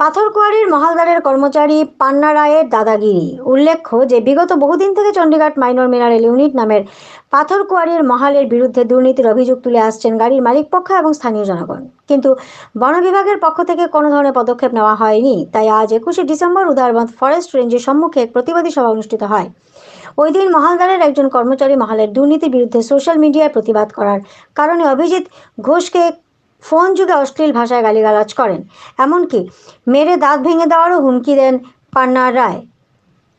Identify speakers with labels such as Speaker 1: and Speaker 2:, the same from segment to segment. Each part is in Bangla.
Speaker 1: পাথরকুয়ারির মহালদারের কর্মচারী পান্না রায়ের দাদাগিরি। উল্লেখ্য যে, বিগত বহুদিন থেকে চণ্ডীগড় মাইনর মিনারেল ইউনিট নামের পাথরকুয়ারির মহালের বিরুদ্ধে দুর্নীতির অভিযোগ তুলে আসছেন গাড়ির মালিকপক্ষ এবং স্থানীয় জনগণ। কিন্তু বন বিভাগের পক্ষ থেকে কোনো ধরনের পদক্ষেপ নেওয়া হয়নি। তাই আজ একুশে ডিসেম্বর উদারবন্দ ফরেস্ট রেঞ্জের সম্মুখে এক প্রতিবাদী সভা অনুষ্ঠিত হয়। ওই দিন মহালদারের একজন কর্মচারী মহালের দুর্নীতির বিরুদ্ধে সোশ্যাল মিডিয়ায় প্রতিবাদ করার কারণে অভিজিৎ ঘোষকে ফোন যুগে অশ্লীল ভাষায় গালিগালাজ করেন। এমনকি মেরে দাঁত ভেঙে দেওয়ারও হুমকি দেন পান্নার রায়।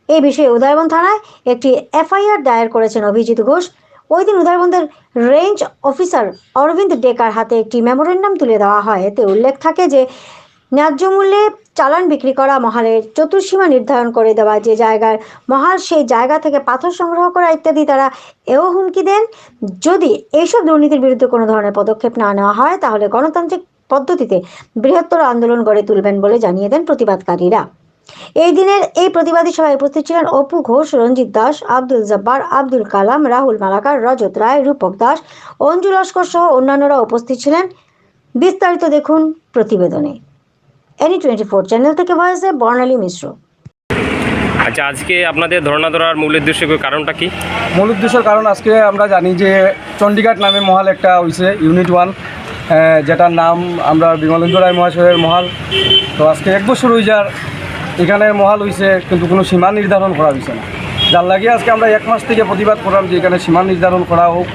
Speaker 1: এই বিষয়ে উদয়বন থানায় একটি এফআইআর দায়ের করেছেন অভিজিৎ ঘোষ। ওই দিন উদয়বন্দের রেঞ্জ অফিসার অরবিন্দ ডেকার হাতে একটি মেমোরেন্ডাম তুলে দেওয়া হয়। এতে উল্লেখ থাকে যে, ন্যায্য মূল্যে চালান বিক্রি করা, মহালের চতুর্সীমা নির্ধারণ করে দেওয়া, যে জায়গার মহাল সেই জায়গা থেকে পাথর সংগ্রহ করা ইত্যাদি তারা এও হুমকি দেন। যদি এইসব দুর্নীতির বিরুদ্ধে কোনো ধরনের পদক্ষেপ না নেওয়া হয়, তাহলে গণতান্ত্রিক পদ্ধতিতে বৃহত্তর আন্দোলন গড়ে তুলবেন বলে জানিয়ে দেন প্রতিবাদকারীরা। এই দিনের এই প্রতিবাদী সভায় উপস্থিত ছিলেন অপু ঘোষ, রঞ্জিত দাস, আব্দুল জব্বার, আব্দুল কালাম, রাহুল মালাকার, রজত রায়, রূপক দাস, অঞ্জু লস্কর সহ অন্যান্যরা উপস্থিত ছিলেন। বিস্তারিত দেখুন প্রতিবেদনে। এনি টোয়েন্টি ফোর চ্যানেল থেকে ভয়েসে বর্ণালী মিশ্র।
Speaker 2: আচ্ছা আজকে আপনাদের ধর্ণা ধরার মূল উদ্দেশ্য কারণটা কি?
Speaker 3: মূল উদ্দেশ্যের কারণ আজকে আমরা জানি যে চণ্ডীঘাট নামে মহাল একটা হয়েছে ইউনিট ওয়ান যেটার নাম আমরা বিমলেন্দ্র রায় মহাশয়ের মহাল। তো আজকে এক বছর হয়ে যার এখানে মহাল হয়েছে কিন্তু কোনো সীমা নির্ধারণ করা হয়েছে না। যার লাগিয়ে আজকে আমরা এক মাস থেকে প্রতিবাদ করলাম যে এখানে সীমা নির্ধারণ করা হোক।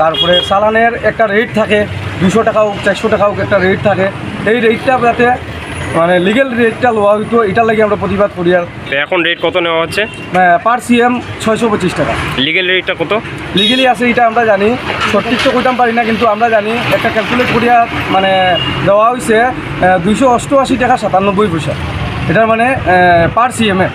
Speaker 3: তারপরে চালানের একটা রেট থাকে দুশো টাকা হোক চারশো টাকা হোক একটা রেট থাকে। এই রেটটা যাতে মানে লিগেল রেটটা লওয়া হইতো এটার লাগে আমরা প্রতিবাদ করি আর।
Speaker 2: এখন রেট কত নেওয়া হচ্ছে?
Speaker 3: পার সিএম ছয়শো পঁচিশ টাকা।
Speaker 2: লিগেল রেটটা কত?
Speaker 3: লিগেলি আছে এটা আমরা জানি সঠিক তো কইতাম পারি না কিন্তু আমরা জানি একটা ক্যালকুলেট করিয়া মানে দেওয়া হয়েছে দুইশো অষ্টআশি টাকা সাতানব্বই পয়সা। এটার মানে পার সিএমে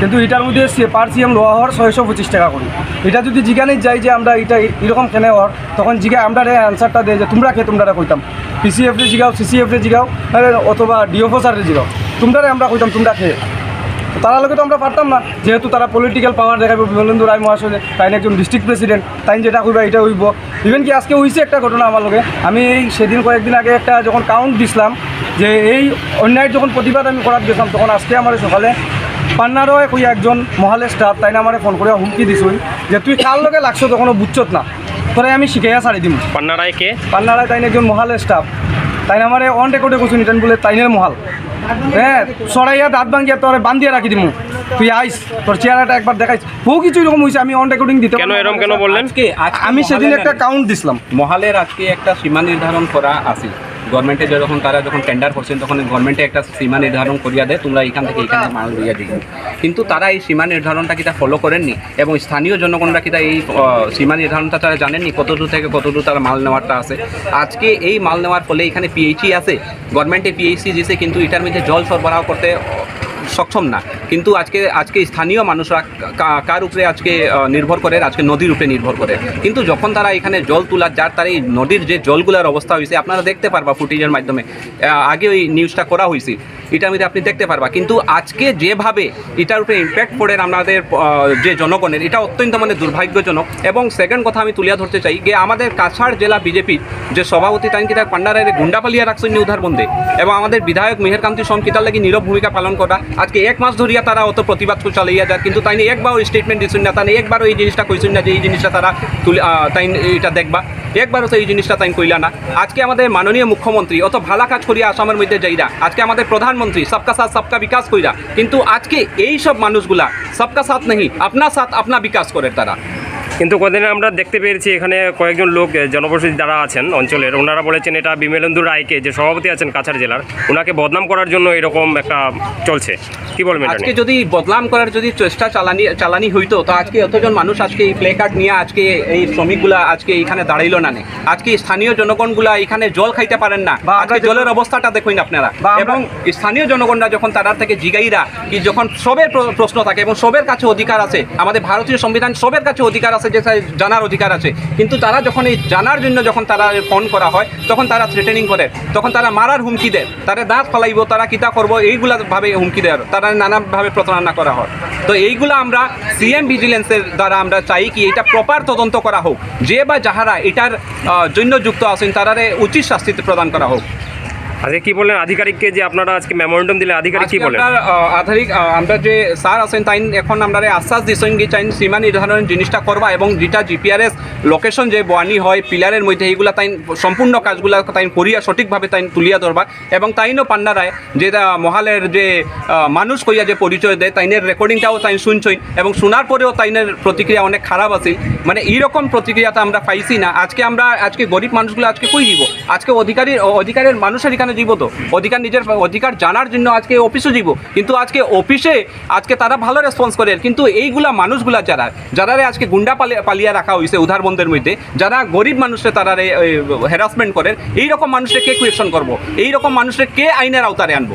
Speaker 3: কিন্তু এটার মধ্যে পার সিএম লওয়া হওয়ার ছয়শো পঁচিশ টাকা করি। এটা যদি জিজ্ঞানি যাই যে আমরা এটা এরকম কেনে হওয়ার তখন জিজ্ঞা আমরা অ্যান্সারটা দেয় যে তোমরা কে? তোমরা কইতাম। পিসিএফ রে জিগাও সিসিএফ রে জিগাও অথবা ডিওফো স্যারে জিগাও। তোমরা আমরা কইতাম, তোমরা খেয়ে। তারা লোকে তো আমরা পারতাম না। যেহেতু তারা পলিটিক্যাল পাওয়ার দেখাবে, বিমলেন্দু রায় মহাশয়, তাই একজন ডিস্ট্রিক্ট প্রেসিডেন্ট তাই যেটা কইবা এটা হইব। ইভেন কি আজকে হইছে একটা ঘটনা আমার লগে। আমি এই সেদিন কয়েকদিন আগে একটা যখন কাউন্ট দিছিলাম, যে এই অন্যায়ের যখন প্রতিবাদ আমি করার গেছিলাম, তখন আজকে আমার সকালে পান্নারও কই একজন মহালে স্টাফ তাই না আমার ফোন করে হুমকি দিছই যে তুই কার লগে লাগছো তখনও বুঝছত না। তোরে আমি শিখাইয়া ছাড়ি দিম।
Speaker 2: পান্নারায় কে?
Speaker 3: পান্নারায় তাই একজন মহাল স্টাফ তাই আমারে অন রেকর্ডে করছুন নিটান বলে তাইনের মহাল। হ্যাঁ সরাইয়া দাঁত ভাঙিয়া তোরে বান্ধিয়া রাখি দিমু। তুই আইস তোর চেহারাটা একবার দেখাইস। বহু কিছু এরকম হয়েছে আমি অন রেকর্ডিং দিতে
Speaker 2: কেন এরকম কেন বললেন?
Speaker 3: আমি সেদিন একটা কাউন্ট দিছিলাম।
Speaker 4: মহালের আজকে একটা সীমা নির্ধারণ করা আছে গভর্নমেন্টে যখন তারা যখন টেন্ডার করছেন, তখন গভর্নমেন্টে একটা সীমা নির্ধারণ করিয়া দেয়, তোমরা এখান থেকে এখানে মাল দিয়ে দিবে কিন্তু তারা এই সীমা নির্ধারণটা কিটা ফলো করেননি? এবং স্থানীয় জনগণরা কিটা এই সীমা নির্ধারণটা তারা জানেননি? কতদূর থেকে কতদূর তারা মাল নেওয়ারটা আছে? আজকে এই মাল নেওয়ার ফলে এখানে পিএইচই আছে। গভর্নমেন্টে পিএইচি দিছে, কিন্তু এটার মধ্যে জল সরবরাহ করতে সক্ষম না। কিন্তু আজকে আজকে স্থানীয় মানুষরা কার উপরে আজকে নির্ভর করে, আজকে নদীর উপরে নির্ভর করে? কিন্তু যখন তারা এখানে জল তোলার, যার তার এই নদীর যে জলগুলার অবস্থা হয়েছে আপনারা দেখতে পারবা ফুটেজের মাধ্যমে। আগে ওই নিউজটা করা হয়েছে এটার মধ্যে আপনি দেখতে পারবা। কিন্তু আজকে যেভাবে এটার উপরে ইম্প্যাক্ট পড়ে আমাদের যে জনগণের, এটা অত্যন্ত মানে দুর্ভাগ্যজনক। এবং সেকেন্ড কথা আমি তুলিয়া ধরতে চাই, যে আমাদের কাছাড় জেলা বিজেপির যে সভাপতি তাই কিনা পান্ডারের গুন্ডা পালিয়া রাখছেন উদ্ধার বন্ধে এবং আমাদের বিধায়ক মেহেরকান্তি সংকিতার লাগি নীরব ভূমিকা পালন করা, আজকে এক মাস ধরিয়া তারা অত প্রতিবাদ চালিয়ে যায়, কিন্তু তাই একবারও স্টেটমেন্ট দিচ্ছেন না তাই একবারও এই জিনিসটা কইছেন না যে এই জিনিসটা তারা তুলে তাই এটা দেখবা। একবারও তো এই জিনিসটা তাই কইলা না। আজকে আমাদের মাননীয় মুখ্যমন্ত্রী, অত ভালো কাজ করিয়া আসামের মধ্যে যাইরা, আজকে আমাদের প্রধানমন্ত্রী, সবকা সাথ, সবকা বিকাশ কইরা, কিন্তু আজকে এই সব মানুষগুলা, সবকা সাথ নেই আপনার সাথ, আপনা বিকাশ করে তারা।
Speaker 2: কিন্তু কদিন আমরা দেখতে পেরেছি এখানে কয়েকজন লোক জনবসতি যারা আছেন অঞ্চলের ওনারা বলেছেন এটা বিমেলেন্দু রায়কে যে সভাপতি আছেন কাছাড় জেলার ওনাকে বদনাম করার জন্য এরকম একটা চলছে। কি বলবেন
Speaker 4: আজকে যদি বদনাম করার যদি চেষ্টা চালানি চালানি হইতো তো আজকে এতজন মানুষ আজকে এই প্লে কার্ড নিয়ে আজকে এই শ্রমিকগুলা আজকে এখানে দাঁড়াইলো না নে। আজকে স্থানীয় জনগণগুলা এখানে জল খাইতে পারেন না।
Speaker 3: বা
Speaker 4: আজকে জলের অবস্থাটা দেখুন আপনারা।
Speaker 3: বা
Speaker 4: এবং স্থানীয় জনগণরা যখন তারা থেকে জিগাইরা কি যখন সবের প্রশ্ন থাকে এবং সবের কাছে অধিকার আছে আমাদের ভারতীয় সংবিধান সবের কাছে অধিকার আছে যে জানার অধিকার আছে। কিন্তু তারা যখন এই জানার জন্য যখন তারা ফোন করা হয়, তখন তারা থ্রেটেনিং করে। তখন তারা মারার হুমকি দেয়। তারা দাঁত ফলাইব, তারা কিতা করব, এইগুলা ভাবে হুমকি দেয়। তারা নানাভাবে প্রতারণা করা হয়। তো এইগুলা আমরা সিএম ভিজিলেন্সের দ্বারা আমরা চাই কি এটা প্রপার তদন্ত করা হোক। যে বা যাহারা এটার জন্য যুক্ত আছেন, তারারে উচিত শাস্তিতে প্রদান করা হোক।
Speaker 2: আজকে কি বললেন? আধিকারিককে যে আপনারা আজকে মেমোরেন্ডাম দিলে আধিকারিক কি বলেন
Speaker 4: আধারিক আমরা যে স্যার আছেন তাই এখন আমরা আশ্বাস দিচ্ছেন কি চাই সীমা নির্ধারণের জিনিসটা করবা এবং যেটা জিপিআরএস লোকেশন যে বয়ানি হয় পিলারের মধ্যে এইগুলা তাই সম্পূর্ণ কাজগুলা তাই করিয়া সঠিকভাবে তাই তুলিয়া ধরবা এবং তাইনও পান্নারায় যে মহালের যে মানুষ কইয়া যে পরিচয় দেয় তাইনের রেকর্ডিংটাও তাই শুনছই এবং শোনার পরেও তাইনের প্রতিক্রিয়া অনেক খারাপ আছে মানে এইরকম প্রতিক্রিয়াটা আমরা পাইছি না। আজকে আমরা আজকে গরিব মানুষগুলো আজকে কই দিব? আজকে অধিকারী অধিকারের মানুষের এখানে জীব তো? অধিকার নিজের অধিকার জানার জন্য আজকে অফিসে যাব কিন্তু আজকে অফিসে আজকে তারা ভালো রেসপন্স করে। কিন্তু এইগুলা মানুষগুলা যারা যারা আজকে গুন্ডা পালিয়ে রাখা হয়েছে উধারবন্ধের মধ্যে, যারা গরিব মানুষে তারা হ্যারাসমেন্ট করে এইরকম মানুষকে কে কোয়েশন করব? এইরকম মানুষকে কে আইনের আওতারে আনব?